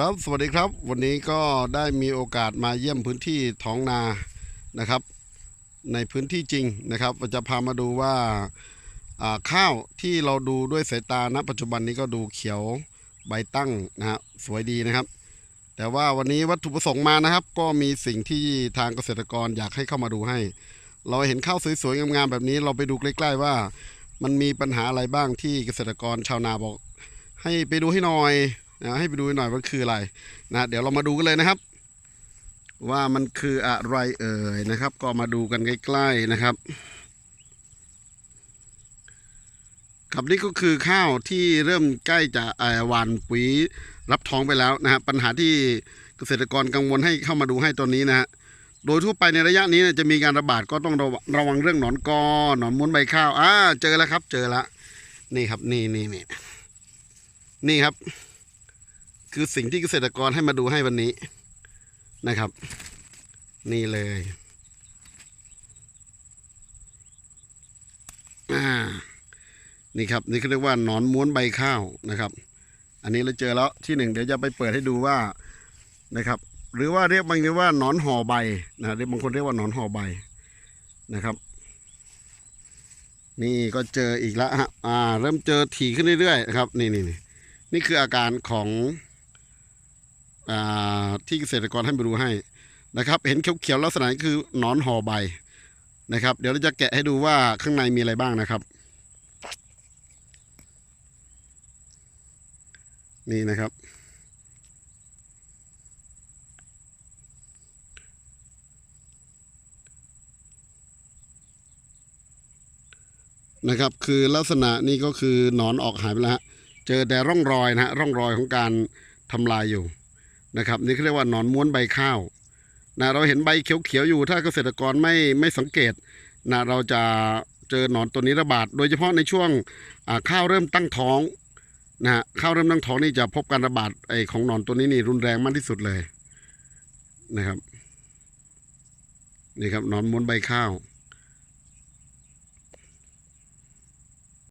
ครับสวัสดีครับ วันนี้ก็ได้มีโอกาสมาเยี่ยมพื้นที่ท้องนานะครับ ในพื้นที่จริงนะครับจะพามาดูว่าาข้าวที่เราดูด้วยสายตาณ ปัจจุบันนี้ก็ดูเขียวใบตั้งนะฮะสวยดีนะครับ แต่ว่าวันนี้วัตถุประสงค์มานะครับ ก็มีสิ่งที่ทางเกษตรกรอยากให้เข้ามาดูให้ เราเห็นข้าวสวยๆงามๆแบบนี้เราไปดูใกล้ ๆ ว่า มันมีปัญหาอะไรบ้างที่เกษตรกรชาวนาบอก ให้ไปดูให้หน่อย นะให้ไปดูหน่อยว่าคืออะไรนะเดี๋ยวเรามาดูกันเลยนะครับ ว่ามันคืออะไรเอ่ยนะครับ ก็มาดูกันใกล้ๆนะครับครับนี่ก็คือข้าวที่เริ่มใกล้จะเอ่อหวานปุ๋ยรับท้องไปแล้วนะฮะปัญหาที่เกษตรกรกังวลให้เข้ามาดูให้ตอนนี้นะฮะโดยทั่วไปในระยะนี้จะมีการระบาดก็ต้องระวังระวังเรื่องหนอนกอหนอนม้วนใบข้าวอ่าเจอแล้วครับ เจอแล้วนี่ครับนี่นี่นี่นี่ครับ คือสิ่งที่เกษตรกรให้มาดูให้วันนี้นะครับ นี่เลยอ่านี่ครับนี่เขาเรียกว่าหนอนม้วนใบข้าวนะครับ อันนี้เราเจอแล้วที่หนึ่งเดี๋ยวจะไปเปิดให้ดูว่านะครับ หรือว่าเรียกบางทีว่าหนอนห่อใบนะเรียกบางคนเรียกว่าหนอนห่อใบนะครับ นี่ก็เจออีกแล้วฮะอ่า เริ่มเจอถี่ขึ้นเรื่อยๆนะครับนี่นี่นี่นี่คืออาการของ ที่เกษตรกรให้มาดูให้นะครับ เห็นเขียวๆลักษณะคือหนอนห่อใบนะครับ เดี๋ยวเราจะแกะให้ดูว่าข้างในมีอะไรบ้างนะครับ นี่นะครับ นะครับ คือลักษณะนี้ก็คือหนอนออกหายไปแล้วฮะเจอแต่ร่องรอยนะฮะร่องรอยของการทำลายอยู่ นะครับ นี่เขาเรียกว่าหนอนม้วนใบข้าวนะเราเห็นใบเขียวๆอยู่ ถ้าเกษตรกรไม่ไม่สังเกตนะเราจะเจอหนอนตัวนี้ระบาด โดยเฉพาะในช่วงข้าวเริ่มตั้งท้องนะฮะข้าวเริ่มตั้งท้องนี่จะพบการระบาดไอของหนอนตัวนี้นี่รุนแรงมากที่สุดเลยนะครับนี่ครับหนอนม้วนใบข้าว